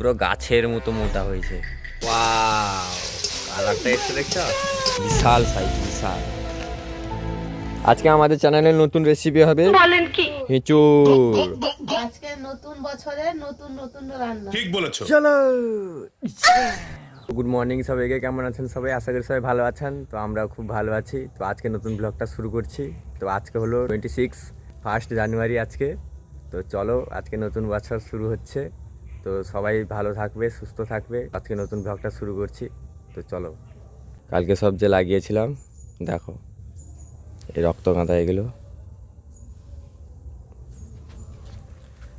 পুরো গাছের মতো মোটা হয়েছে। কালারটা দেখছ? বিশাল সাইজ বিশাল। আজকে আমাদের চ্যানেলে নতুন রেসিপি হবে বলেন কি? আজকে নতুন বছরে নতুন নতুন রান্না। ঠিক বলেছ। চলো। গুড মর্নিং সবাইকে কেমন আছেন সবাই? আশা করি সবাই ভালো আছেন। তো আমরা খুব ভালো আছি। তো আজকে নতুন ব্লগটা শুরু করছি। তো আজকে হলো টোয়েন্টি সিক্স ফার্স্ট জানুয়ারি আজকে। তো চলো আজকে নতুন বছর শুরু হচ্ছে। তো সবাই ভালো থাকবে, সুস্থ থাকবে। আজকে নতুন ব্লগটা শুরু করছি। তো চলো, কালকে সব যে লাগিয়েছিলাম, দেখো, এই রক্ত গাঁদা এগুলো।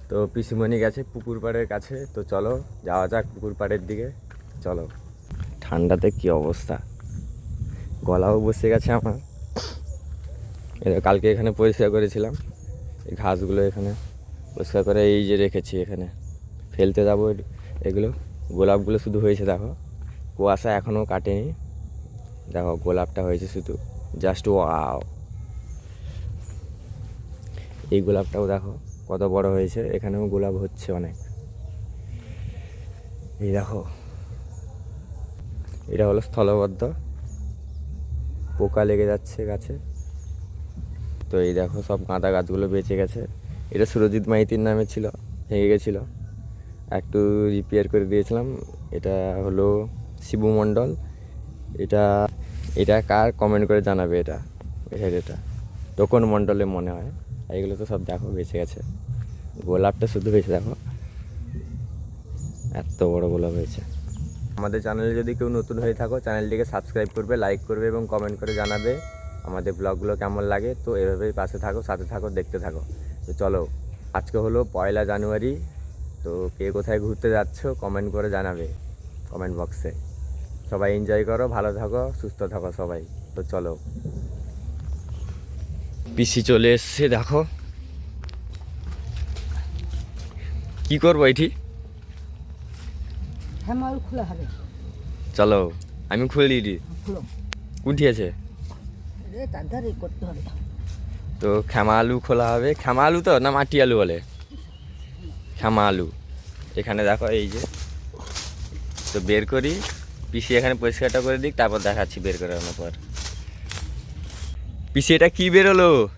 তো পিসিমণি গেছে পুকুর পাড়ের কাছে, তো চলো, যাওয়া যাক পুকুর পাড়ের দিকে। চলো, ঠান্ডাতে কি অবস্থা? গলাও বসে গেছে আমার। কালকে এখানে পরিষ্কার করেছিলাম, এই ঘাসগুলো এখানে পরিষ্কার করে এই যে রেখেছি এখানে। ফেলতে যাব এগুলো, গোলাপগুলো শুধু হয়েছে, দেখো। কুয়াশা এখনও কাটেনি। দেখো, গোলাপটা হয়েছে শুধু জাস্ট ওয়াও এই গোলাপটাও দেখো, কত বড় হয়েছে, এখানেও গোলাপ হচ্ছে অনেক। এই দেখো, এটা হলো স্থলবদ্ধ। পোকা লেগে যাচ্ছে গাছে। তো এই দেখো, সব গাঁদা গাছগুলো বেঁচে গেছে। এটা সুরজিৎ মাইতির নামে ছিল, ভেঙে গেছিল। একটু রিপেয়ার করে দিয়েছিলাম। এটা হলো শিবু মণ্ডল। এটা এটা কার কমেন্ট করে জানাবে এটা? এটা। টোকন মণ্ডলে মনে হয়। এগুলো তো সব দেখো বেঁচে গেছে। গোলাপটা শুধু বেঁচে দেখো। এত বড় গোলাপ হয়েছে। আমাদের চ্যানেলে যদি কেউ নতুন হয়ে থাকো চ্যানেলটিকে সাবস্ক্রাইব করবে লাইক করবে এবং কমেন্ট করে জানাবে আমাদের ব্লগগুলো কেমন লাগে। তো এভাবেই পাশে থাকো, সাথে থাকো, দেখতে থাকো। তো চলো, আজকে হলো পয়লা জানুয়ারি। তো কে কোথায় ঘুরতে যাচ্ছ কমেন্ট করে জানাবে কমেন্ট বক্সে সবাই এনজয় করো ভালো থাকো সুস্থ থাকো সবাই। তো চলো। পিসি চলে এসছে দেখো। কি করব এটি? হ্যামাল খোলা হবে। চলো আমি খুলে দিই কুঠি আছে? করতে হবে। তো ক্ষমা আলু খোলা হবে। ক্ষমা আলু তো না মাটি আলু বলে? ক্ষমা আলু এখানে দেখো এই যে তো বের করি পিসি এখানে পরিষ্কারটা করে দিক তারপর দেখাচ্ছি বের করানোর পর। পিসি এটা কি বের হলো?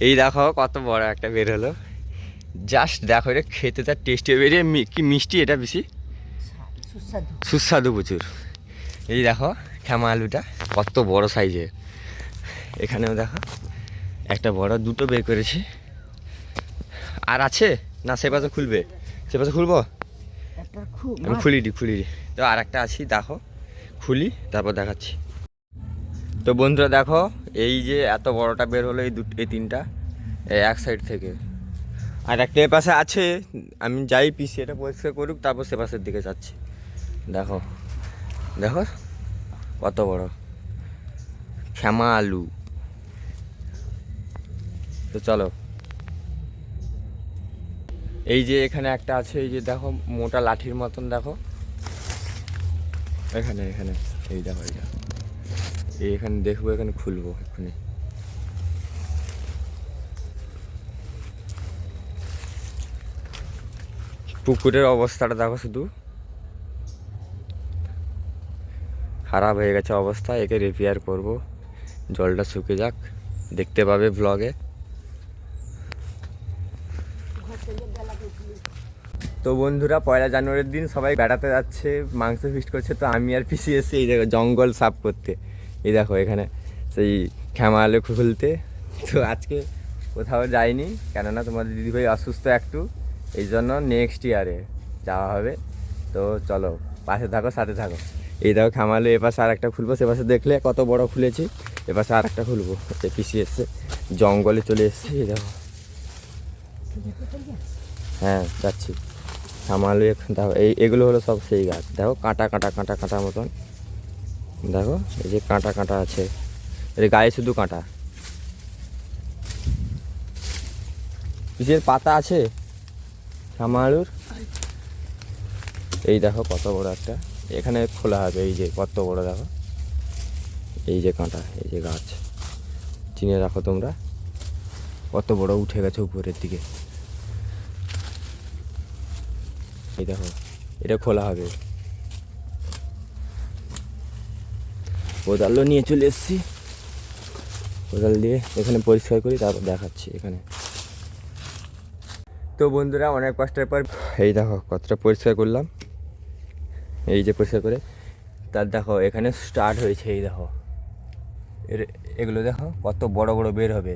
এই দেখো কত বড় একটা বের হলো। জাস্ট দেখো এটা খেতে তার টেস্টি মি- কি মিষ্টি এটা বেশি সুস্বাদু। প্রচুর। এই দেখো ক্ষমা আলুটা কত বড় সাইজের এখানেও দেখো একটা বড় দুটো বের করেছি। আর আছে? না সে পাশে খুলবে। সে পাশে খুলবো? আমি খুলি দি খুলি দি তো আর একটা আছি দেখো। খুলি তারপর দেখাচ্ছি। তো বন্ধুরা দেখো এই যে এত বড়টা বের হলো এই দু এই তিনটা এই এক সাইড থেকে। আর একটা এ পাশে আছে আমি যাই পিছিয়ে এটা পরিষ্কার করুক তারপর সে পাশের দিকে যাচ্ছি। দেখো দেখো কত বড়। ক্ষমা আলু তো চলো। এই যে এখানে একটা আছে, এই যে দেখো, মোটা লাঠির মতন দেখো। এখানে এখানে, এই দেখো, এই এখানে দেখব, এখানে খুলবো এখানে পুকুরের অবস্থাটা দেখো শুধু। খারাপ হয়ে গেছে অবস্থা, একে রিপেয়ার করব। জলটা শুকে যাক। দেখতে পাবে ব্লগে তো বন্ধুরা, পয়লা জানুয়ারির দিন সবাই বেড়াতে যাচ্ছে, মাংস ফিস্ট করছে, তো আমি আর পিসি এসেছি, এই দেখো, জঙ্গল সাফ করতে। এই দেখো, এখানে সেই আলো খুলতে। তো আজকে কোথাও যাইনি, কেননা তোমাদের দিদিভাই অসুস্থ একটু, এই জন্য নেক্সট ইয়ারে যাওয়া হবে। তো চলো, পাশে থাকো, সাথে থাকো। এই দেখো, খামালো এ পাশে আর একটা খুলবো সে পাশে দেখলে কত বড় খুলেছি এ পাশে আর একটা খুলবো পিসি এসছে, জঙ্গলে চলে এসছে, এই দেখো। হ্যাঁ যাচ্ছি। এখন দেখো, এই, এগুলো হলো সব সেই গাছ। দেখো, কাঁটা কাঁটা কাঁটা কাঁটা মতন। দেখো, এই যে কাঁটা কাঁটা আছে। এর গায়ে শুধু কাঁটা। কিসের পাতা আছে? সামালুর? এই দেখো, কত বড় একটা। এখানে খোলা হবে এই যে, কত বড়, দেখো। এই যে কাঁটা, এই যে গাছ। চিনে রাখো তোমরা। কত বড় উঠে গেছে উপরের দিকে। এই দেখো, এটা খোলা হবে। কোদালও নিয়ে চলে এসেছি। কোদাল দিয়ে এখানে পরিষ্কার করি, তারপর দেখাচ্ছি এখানে। তো বন্ধুরা, অনেক কষ্টের পর এই দেখো, কতটা পরিষ্কার করলাম। এই যে পরিষ্কার করে তার দেখো, এখানে স্টার্ট হয়েছে এই দেখো। এর, এগুলো দেখো, কত বড় বড় বের হবে।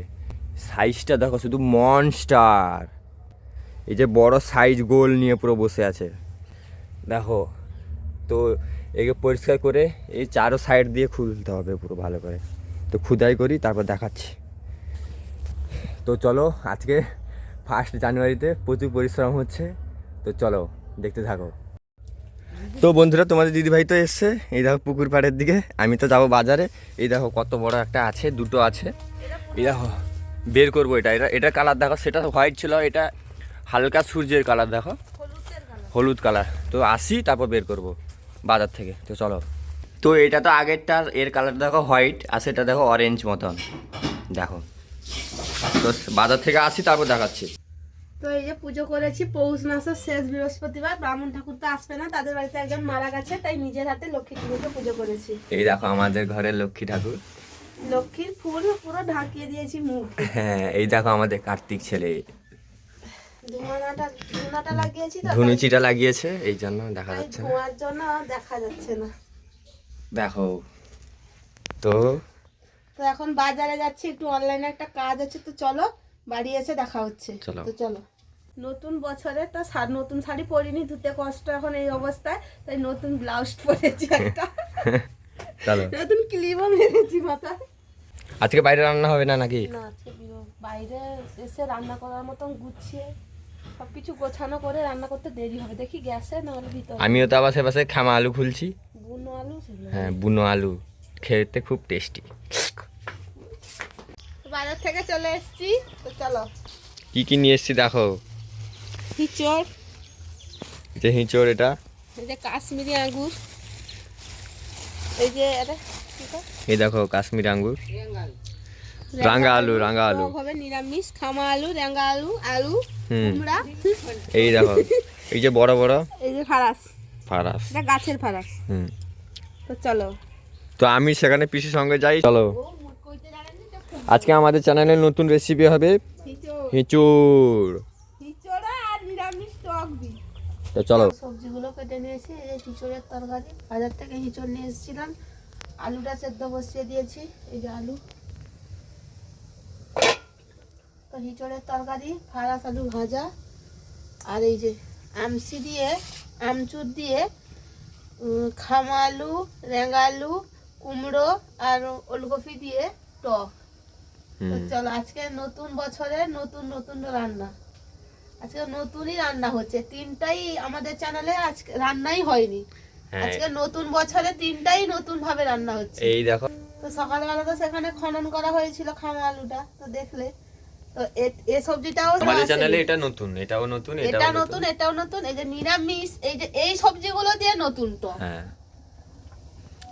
সাইজটা দেখো, শুধু মনস্টার এই যে বড় সাইজ গোল নিয়ে পুরো বসে আছে। দেখো, তো একে পরিষ্কার করে এই চারো সাইড দিয়ে খুলতে হবে পুরো ভালো করে। তো খুদাই করি, তারপর দেখাচ্ছি। তো চলো, আজকে ফার্স্ট জানুয়ারিতে প্রচুর পরিশ্রম হচ্ছে। তো চলো, দেখতে থাকো। তো বন্ধুরা, তোমাদের দিদিভাই তো এসছে। এই দেখো পুকুর পাড়ের দিকে। আমি তো যাব বাজারে। এই দেখো কত বড় একটা আছে, দুটো আছে। এই দেখো, বের করব এটা। এটা এটা কালার দেখো, সেটা হোয়াইট ছিল, এটা হালকা সূর্যের কালার দেখো। হলুদ কালার। তো আসি তারপর বের করব বাজার থেকে। তো চলো। তো এটা তো আগেরটা এর কালার দেখো হোয়াইট আর সেটা দেখো অরেঞ্জ মতন। দেখো। তো বাজার থেকে আসি তারপর দেখাচ্ছি। তো এই যে পুজো করেছি পৌষ মাসের শেষ বৃহস্পতিবার। ব্রাহ্মণ ঠাকুর তো আসবে না তাদের বাড়িতে একজন মারা গেছে তাই নিজের হাতে লক্ষ্মী ঠাকুরকে পুজো করেছি। এই দেখো আমাদের ঘরের লক্ষ্মী ঠাকুর। লক্ষ্মীর ফুল পুরো ঢাকিয়ে দিয়েছি মুখ। হ্যাঁ এই দেখো আমাদের কার্তিক ছেলে ধুমানাটা ধুনাটা লাগিয়েছি তো ধুনুচিটা লাগিয়েছে এই জন্য দেখা যাচ্ছে না। জন্য দেখা যাচ্ছে না। দেখো তো তো এখন বাজারে যাচ্ছি একটু অনলাইনে একটা কাজ আছে তো চলো বাড়ি এসে দেখা হচ্ছে। তো চলো। নতুন বছরে তো নতুন শাড়ি পরিনি ধুতে কষ্ট এখন এই অবস্থায় তাই নতুন ব্লাউজ পরেছি একটা। চলো। নতুন ক্লিপও মেরেছি মাথায়। আজকে বাইরে রান্না হবে না নাকি? না আজকে বাইরে এসে রান্না করার মতন গুছিয়ে সবকিছু গোছানো করে রান্না করতে দেরি হবে। দেখি গ্যাসে নাহলে ভিতরে। আমিও তো আবার সেপাশে খামা আলু খুলছি। বুনো আলু হ্যাঁ বুনো আলু। খেতে খুব টেস্টি। বাজার থেকে চলে এসেছি তো চলো। কি কি নিয়ে এসছি দেখো। হিচড়। যে হিঁচড় এটা। এই যে কাশ্মীরি আঙ্গুর। এই যে এটা এটা? এই দেখো কাশ্মীর আঙ্গুর। রাঙা আলু, রাঙা আলু। হবে নিরামিষ খামা আলু রাঙা আলু আলু কুমড়া। এই দেখো এই যে বড় বড়। এই যে ফারাস। ফারাস। এটা গাছের ফারাস। হুম। তো চলো। তো আমি সেখানে পিসির সঙ্গে যাই চলো। আজকে আমাদের চ্যানেলে নতুন রেসিপি হবে হিচড়। আর নিরামিষ তো চলো। সবজিগুলো কেটে নিয়েছি এই যে হিচড়ের তরকারি। বাজার থেকে হিচড় নিয়ে এসেছিলাম। আলুটা সেদ্ধ বসিয়ে দিয়েছি এই যে আলু তো হিচড়ের তরকারি ফারাস আলু ভাজা আর এই যে আমসি দিয়ে আমচুর দিয়ে উম, খামা আলু রেঙ্গা আলু কুমড়ো আর ওলকপি দিয়ে টক। তো চলো আজকে নতুন বছরের নতুন নতুন রান্না। আজকে নতুনই রান্না হচ্ছে। তিনটাই আমাদের চ্যানেলে আজকে রান্নাই হয়নি। হ্যাঁ। আজকে নতুন বছরে তিনটাই নতুন ভাবে রান্না হচ্ছে। এই দেখো। তো সকালবেলা তো সেখানে খনন করা হয়েছিল খামা আলুটা তো দেখলে। তো এ- এ সবজিটাও আমাদের চ্যানেলে এটা নতুন এটাও নতুন এটা নতুন। এটাও নতুন এই যে নিরামিষ এই যে এই সবজিগুলো দিয়ে নতুন তো। হ্যাঁ।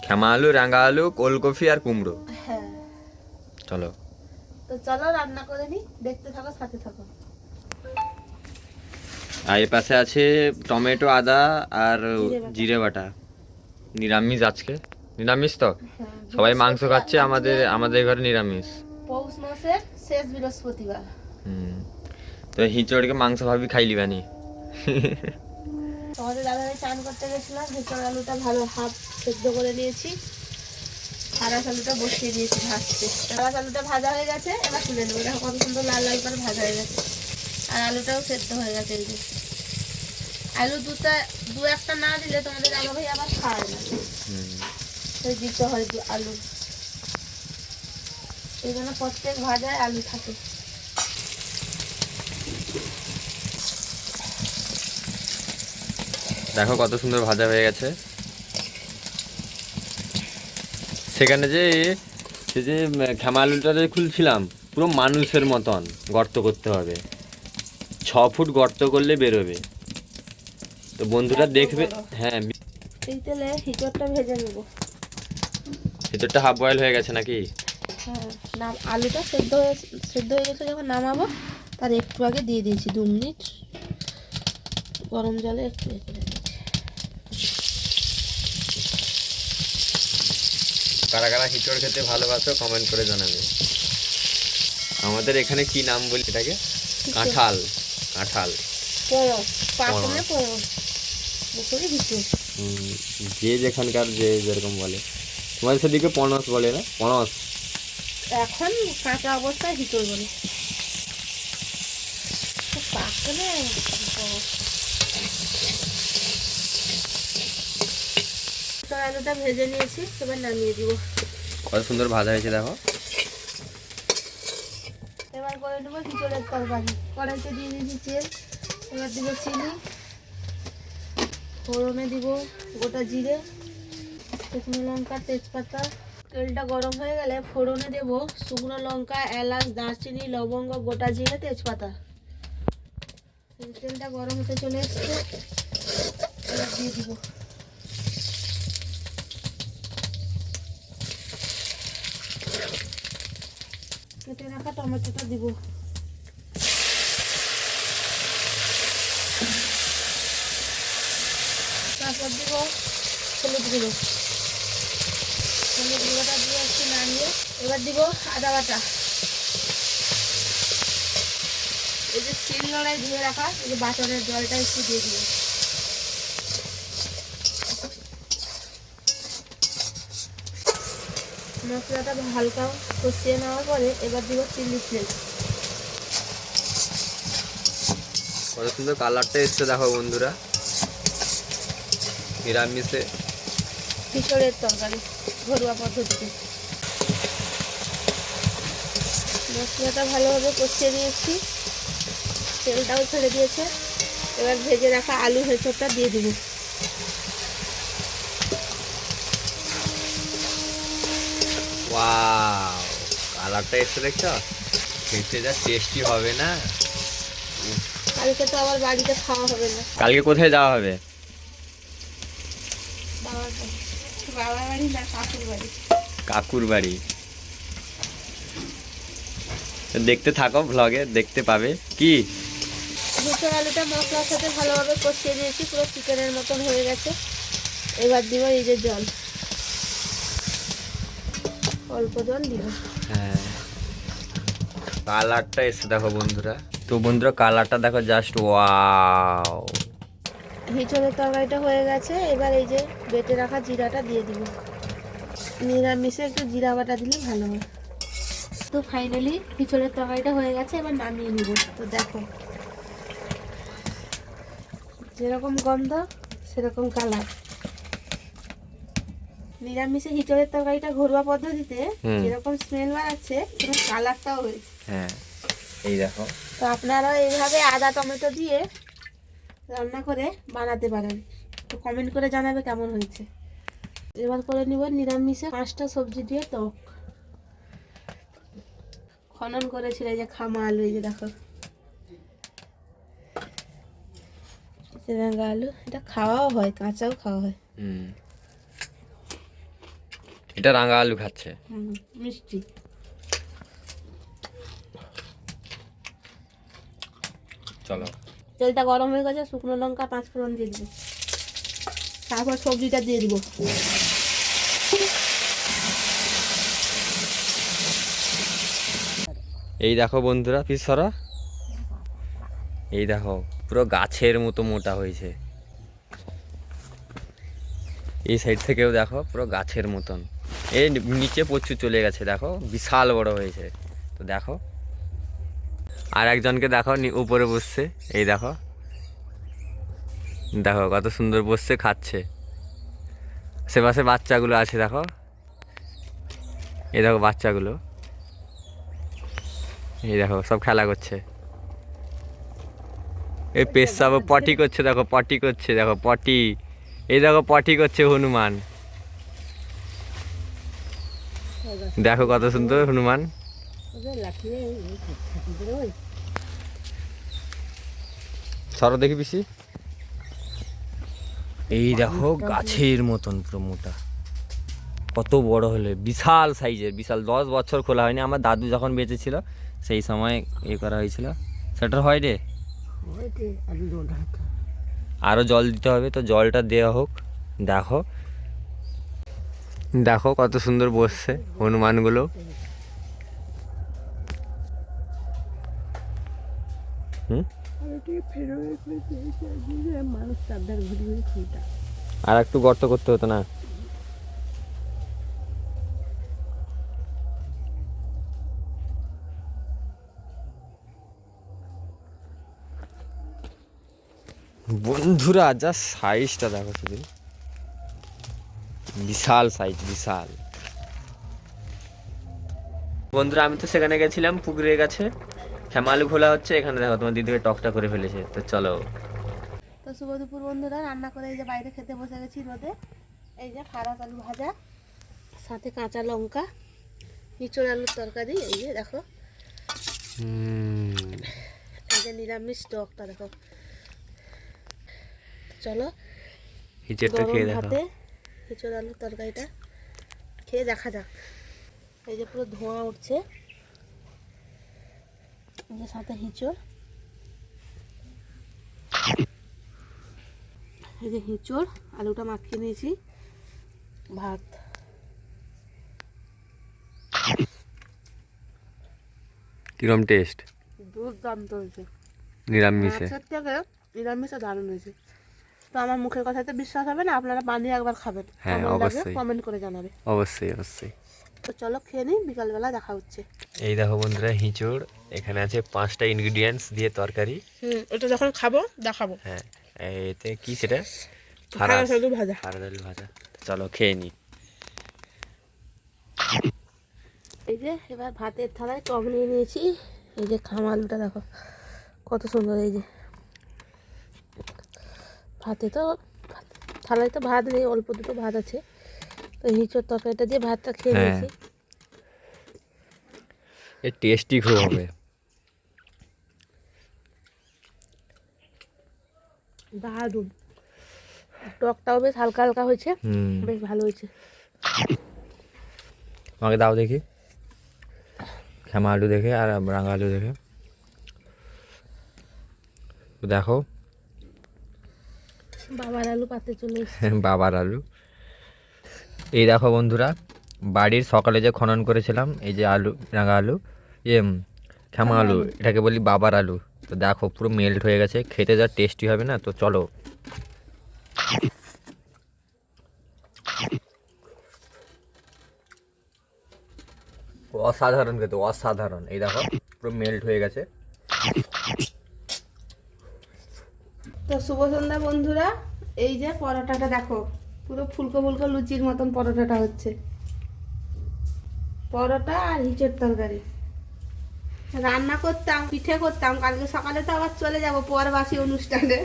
খেমা আলু রাঙা আলু ওলকপি আর কুমড়ো। হ্যাঁ। চলো। তো চলো রান্না করে নি দেখতে থাকো সাথে থাকো। আর এর পাশে আছে টমেটো আদা আর জিরে বাটা। নিরামিষ আজকে। নিরামিষ তো? হ্যাঁ, সবাই মাংস খাচ্ছে আমাদের আমাদের ঘরে নিরামিষ। পৌষ মাসের শেষ বৃহস্পতিবার। হুম। তো হিঁচড়কে মাংস ভাবি খাইলি বানি? তোমাদের দাদাভাই চান করতে গেছিলাম ভেতর আলুটা ভালো হাফ সেদ্ধ করে নিয়েছি। হারাস আলুটা বসিয়ে দিয়েছি ভাজতে। হারাস আলুটা ভাজা হয়ে গেছে এবার তুলে নেব। দেখো কত সুন্দর লাল লাল করে ভাজা হয়ে গেছে। আর আলুটাও সেদ্ধ হয়ে গেছে এই আলু দুটা দু একটা না দিলে তোমাদের দাদাভাই আবার খায় না। দিতে হয় আলু। এই জন্য প্রত্যেক ভাজায় আলু থাকে। দেখো কত সুন্দর ভাজা হয়ে গেছে। সেখানে যে সে যে খেমা আলুটা যে খুলছিলাম পুরো মানুষের মতন গর্ত করতে হবে। ছ ফুট গর্ত করলে বেরোবে। তো বন্ধুরা দেখবে হ্যাঁ এই তেলে হিচড়টা ভেজে নেব। ভেতরটা হাফ বয়েল হয়ে গেছে নাকি? হ্যাঁ। নাম আলুটা সেদ্ধ হয়ে সেদ্ধ হয়ে গেছে যখন নামাবো তার একটু আগে দিয়ে দিয়েছি দু মিনিট। গরম জলে একটু কারা কারা হিঁচড় খেতে ভালোবাসো কমেন্ট করে জানাবে। আমাদের এখানে কি নাম বলি এটাকে? কাঁঠাল কাঁঠাল। যে যেখানকার যে যেরকম বলে। তোমাদের সেদিকে পনস বলে না? পনস এখন কাঁচা অবস্থায় ভিতর বলে তো পাকলে আলুটা ভেজে নিয়েছি এবার নামিয়ে দিব। কত সুন্দর ভাজা হয়েছে দেখো। এবার করে নেব খিচুড়ের তরকারি। কড়াইতে দিয়ে দিয়েছি তেল এবার দিব চিনি। ফোড়নে দিব গোটা জিরে শুকনো লঙ্কা তেজপাতা। তেলটা গরম হয়ে গেলে ফোড়নে দেব শুকনো লঙ্কা, এলাচ, দারচিনি, লবঙ্গ, গোটা জিরে, তেজপাতা। তেলটা গরম হতে চলে এসছে। দিয়ে দিব। কেটে রাখা টমেটোটা দিব। তারপর দিব হলুদ গুঁড়ো। নাড়িয়ে এবার দিব আদা বাটা। এই যে লড়াই ধুয়ে রাখা, এই যে বাটনের জলটা একটু দিয়ে দিব। মশলাটা হালকা কষিয়ে নেওয়ার পরে এবার দিব চিলি ফ্লেক্স। কত সুন্দর কালারটা এসছে দেখো বন্ধুরা। নিরামিষে। খিচুড়ের তরকারি ঘরোয়া পদ্ধতিতে। মশলাটা ভালোভাবে কষিয়ে নিয়েছি। তেলটাও ছেড়ে দিয়েছে। এবার ভেজে রাখা আলু হেঁচড়টা দিয়ে দিব। ওয়াও কালারটা এসছে দেখছ? খেতে যা টেস্টি হবে না। কালকে তো আবার বাড়িতে খাওয়া হবে না। কালকে কোথায় যাওয়া হবে বাবার বাড়ি বাবার বাড়ি না কাকুর বাড়ি? কাকুর বাড়ি। দেখতে থাকো ভ্লগে দেখতে পাবে। কি? দুটোর আলুটা মশলার সাথে ভালোভাবে কষিয়ে দিয়েছি পুরো চিকেনের মতন হয়ে গেছে। এবার দিব এই যে জল। অল্প জল দিব। হ্যাঁ। কালারটা এসে দেখো বন্ধুরা। তো বন্ধুরা কালারটা দেখো জাস্ট ওয়াও হিচড়ের তরকারিটা হয়ে গেছে এবার এই যে বেটে রাখা জিরাটা দিয়ে দিব। নিরামিষে একটু জিরা বাটা দিলে ভালো হয়। তো ফাইনালি হিচড়ের তরকারিটা হয়ে গেছে এবার নামিয়ে নিব। তো দেখো যেরকম গন্ধ সেরকম কালার নিরামিষে হিচড়ের তরকারিটা ঘরোয়া পদ্ধতিতে যেরকম স্মেল বাড়াচ্ছে সেরকম কালারটাও হয়েছে। হ্যাঁ এই দেখো। তো আপনারাও এইভাবে আদা টমেটো দিয়ে রান্না করে বানাতে পারেন। তো কমেন্ট করে জানাবে কেমন হয়েছে। এবার করে নিব নিরামিষে পাঁচটা সবজি দিয়ে টক। খনন করেছিল এই যে খামা আলু এই যে দেখো। চিরাঙ্গা আলু এটা খাওয়াও হয় কাঁচাও খাওয়া হয়। হুম। এটা রাঙা আলু খাচ্ছে। হুম, মিষ্টি। চলো। তেলটা গরম হয়ে গেছে, শুকনো লঙ্কা পাঁচ ফোড়ন দিয়ে দিব। তারপর সবজিটা দিয়ে দিব। এই দেখো বন্ধুরা পিস সরা? এই দেখো, পুরো গাছের মতো মোটা হয়েছে। এই সাইড থেকেও দেখো, পুরো গাছের মতন। এই নিচে প্রচুর চলে গেছে, দেখো, বিশাল বড় হয়েছে। তো দেখো আর একজনকে দেখো উপরে বসছে। এই দেখো। দেখো কত সুন্দর বসছে, খাচ্ছে। আশেপাশে বাচ্চাগুলো আছে, দেখো। এই দেখো বাচ্চাগুলো। এই দেখো, সব খেলা করছে। এই পেশাব পটি করছে, দেখো, পটি করছে, দেখো, পটি। এই দেখো, পটি করছে হনুমান। দেখো কত সুন্দর হনুমান। সরো দেখি পিসি। এই দেখো গাছের মতন পুরো মোটা কত বড় হলে, বিশাল সাইজের, বিশাল। দশ বছর খোলা হয়নি। আমার দাদু যখন বেঁচে ছিল সেই সময় এ করা হয়েছিল। সেটা হয় রে। আরও জল দিতে হবে, তো জলটা দেওয়া হোক। দেখো। দেখো কত সুন্দর বসছে হনুমানগুলো। আর একটু গর্ত করতে হতো না? বন্ধুরা যা সাইজটা দেখো শুধু। বিশাল সাইজ বিশাল। বন্ধুরা আমি তো সেখানে গেছিলাম পুকুরের কাছে। শ্যামালু খোলা হচ্ছে এখানে দেখো তোমার দিদিকে টকটা করে ফেলেছে। তো চলো। তো শুভ দুপুর বন্ধুরা রান্না করে এই যে বাইরে খেতে বসে গেছি রোদে। এই যে ফারাক আলু ভাজা সাথে কাঁচা লঙ্কা নিচড় আলুর তরকারি এই যে দেখো। এই যে নিরামিষ টকটা দেখো। চলো। গরম খেয়ে ভাতে নিচড় আলুর তরকারিটা খেয়ে দেখা যাক। এই যে পুরো ধোঁয়া উঠছে। যে সাথে হিঁচড়। এই যে হিঁচড় আলুটা মাখিয়ে নিয়েছি। ভাত। কিরম টেস্ট দুর্দান্ত হয়েছে। নিরামিষে। মাছের থেকে নিরামিষে দারুণ হয়েছে। তো আমার মুখের কথাতে বিশ্বাস হবে না আপনারা বানিয়ে একবার খাবেন। হ্যাঁ, অবশ্যই। কমেন্ট করে জানাবে। অবশ্যই অবশ্যই। তো চলো খেয়ে নিই বিকালবেলা দেখা হচ্ছে। এই দেখো বন্ধুরা হিঁচড়। এখানে আছে পাঁচটা ইনগ্রিডিয়েন্টস দিয়ে তরকারি। হুম এটা যখন খাব দেখাবো। হ্যাঁ এতে কি সেটা? ফারাস। আলু ভাজা। ফারাস আলু ভাজা। চলো খেয়ে নিই এই যে এবার ভাতের থালায় টক নিয়ে নিয়েছি। এই যে খামা আলুটা দেখো কত সুন্দর এই যে। ভাতে তো থালায় তো ভাত নেই অল্প দুটো ভাত আছে। তো হিঁচড় তরকারিটা দিয়ে ভাতটা খেয়ে হ্যাঁ। নিয়েছি। এ টেস্টি খুব হবে। দারুণ। টকটাও বেশ হালকা হালকা হয়েছে হুম। বেশ ভালো হয়েছে। আমাকে দাও দেখি। শ্যামা আলু দেখে আর রাঙা আলু দেখে। দেখো। বাবার আলু পাতে চলে বাবার আলু। এই দেখো বন্ধুরা বাড়ির সকালে যে খনন করেছিলাম এই যে আলু রাঙা আলু উম, ক্ষমা আলু এটাকে বলি বাবার আলু। তো দেখো পুরো মেল্ট হয়ে গেছে খেতে যা টেস্টি হবে না তো চলো। অসাধারণ খেতে অসাধারণ। এই দেখো পুরো মেল্ট হয়ে গেছে। তো শুভ সন্ধ্যা বন্ধুরা এই যে পরোটাটা দেখো। পুরো ফুলকো ফুলকো লুচির মতন পরোটাটা হচ্ছে। পরোটা আর হিচের তরকারি। রান্না করতাম পিঠে করতাম কালকে সকালে তো আবার চলে যাব পরবাসী অনুষ্ঠানে।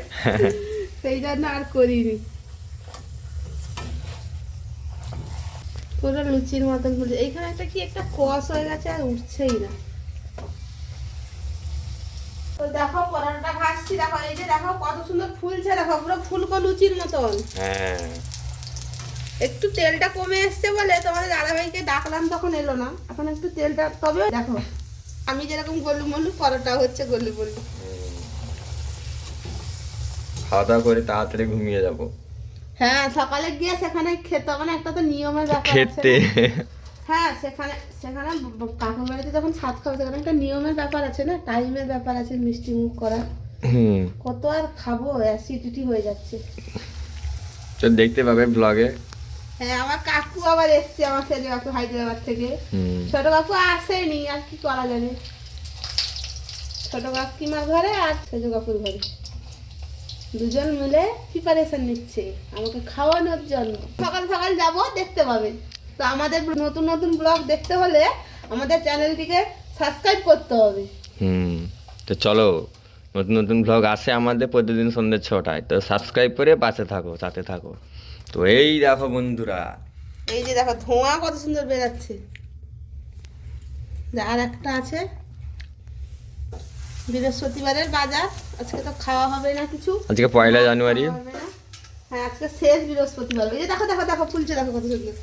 সেই জন্য আর করিনি। পুরো লুচির মতন ফুলছে এইখানে একটা কি একটা কষ হয়ে গেছে আর উঠছেই না। তো দেখো পরোটা ভাজছি দেখো এই যে দেখো কত সুন্দর ফুলছে দেখো পুরো ফুলকো লুচির মতন। হ্যাঁ। একটু তেলটা কমে এসছে বলে তোমাদের দাদাভাইকে ডাকলাম তখন এলো না। এখন একটু তেলটা তবে দেখো আমি যেরকম গলু মলু পরোটা হচ্ছে গলু মলু খাওয়া দাওয়া করে তাড়াতাড়ি ঘুমিয়ে যাব। হ্যাঁ সকালে গিয়ে সেখানে খেতে হবে না একটা তো নিয়মের ব্যাপার আছে খেতে। হ্যাঁ সেখানে সেখানে ব- বাড়িতে যখন সাত খাবে সেখানে একটা নিয়মের ব্যাপার আছে না টাইমের ব্যাপার আছে মিষ্টি মুখ করা। কত আর খাব অ্যাসিডিটি হয়ে যাচ্ছে। তো দেখতে পাবে ব্লগে হ্যাঁ আমার কাকু আবার এসছে আমার ছেলে কাকু হায়দ্রাবাদ থেকে। ছোট কাকু আসেনি আর কি করা যাবে? ছোট কাকিমার ঘরে আর সেজ কাকুর ঘরে। দুজন মিলে প্রিপারেশন নিচ্ছে আমাকে খাওয়ানোর জন্য। সকাল সকাল যাব দেখতে পাবে। তো আমাদের নতুন নতুন ব্লগ দেখতে হলে আমাদের চ্যানেলটিকে সাবস্ক্রাইব করতে হবে। হুম তো চলো নতুন নতুন ব্লগ আসে আমাদের প্রতিদিন সন্ধ্যে ছটায়। তো সাবস্ক্রাইব করে পাশে থাকো সাথে থাকো। তো এই দেখো বন্ধুরা। এই যে দেখো ধোঁয়া কত সুন্দর বেরাচ্ছে। আর একটা আছে। বৃহস্পতিবারের বাজার আজকে তো খাওয়া হবে না কিছু। আজকে পয়লা জানুয়ারি। হ্যাঁ আজকে শেষ বৃহস্পতিবার। এই যে দেখো দেখো দেখো ফুলছে দেখো কত সুন্দর।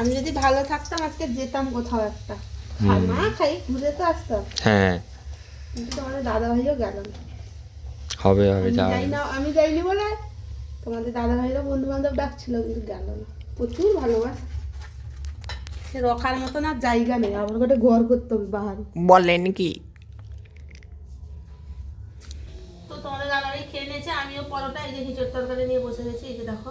আমি যদি ভালো থাকতাম আজকে যেতাম কোথাও একটা। খাই ঘুরে তো আসতাম। হ্যাঁ। কিন্তু আমাদের দাদা ভাইও গেল। না হবে হবে যাওয়া যাই না আমি যাইনি বলে তোমাদের দাদা ভাইরা বন্ধু বান্ধব ডাকছিল কিন্তু গেল না। প্রচুর ভালোবাসা। সে রখার মতন আর জায়গা নেই আমার গোটে ঘর করতে হবে বাহার। বলেন কি তো তোমাদের দাদারাই খেয়ে নিয়েছে আমিও পরোটা এই যে খিচুড়ি তরকারি নিয়ে বসে গেছি এই যে দেখো।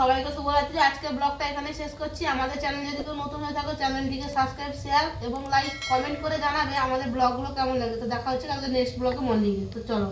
সবাইকে শুভরাত্রি। আজকে ব্লগটা এখানে শেষ করছি। আমাদের চ্যানেল যদি কেউ নতুন হয়ে থাকো চ্যানেলটিকে সাবস্ক্রাইব শেয়ার এবং লাইক কমেন্ট করে জানাবে আমাদের ব্লগগুলো কেমন লাগে তো দেখা হচ্ছে কালকে নেক্সট ব্লগে মর্নিংয়ে তো চলো।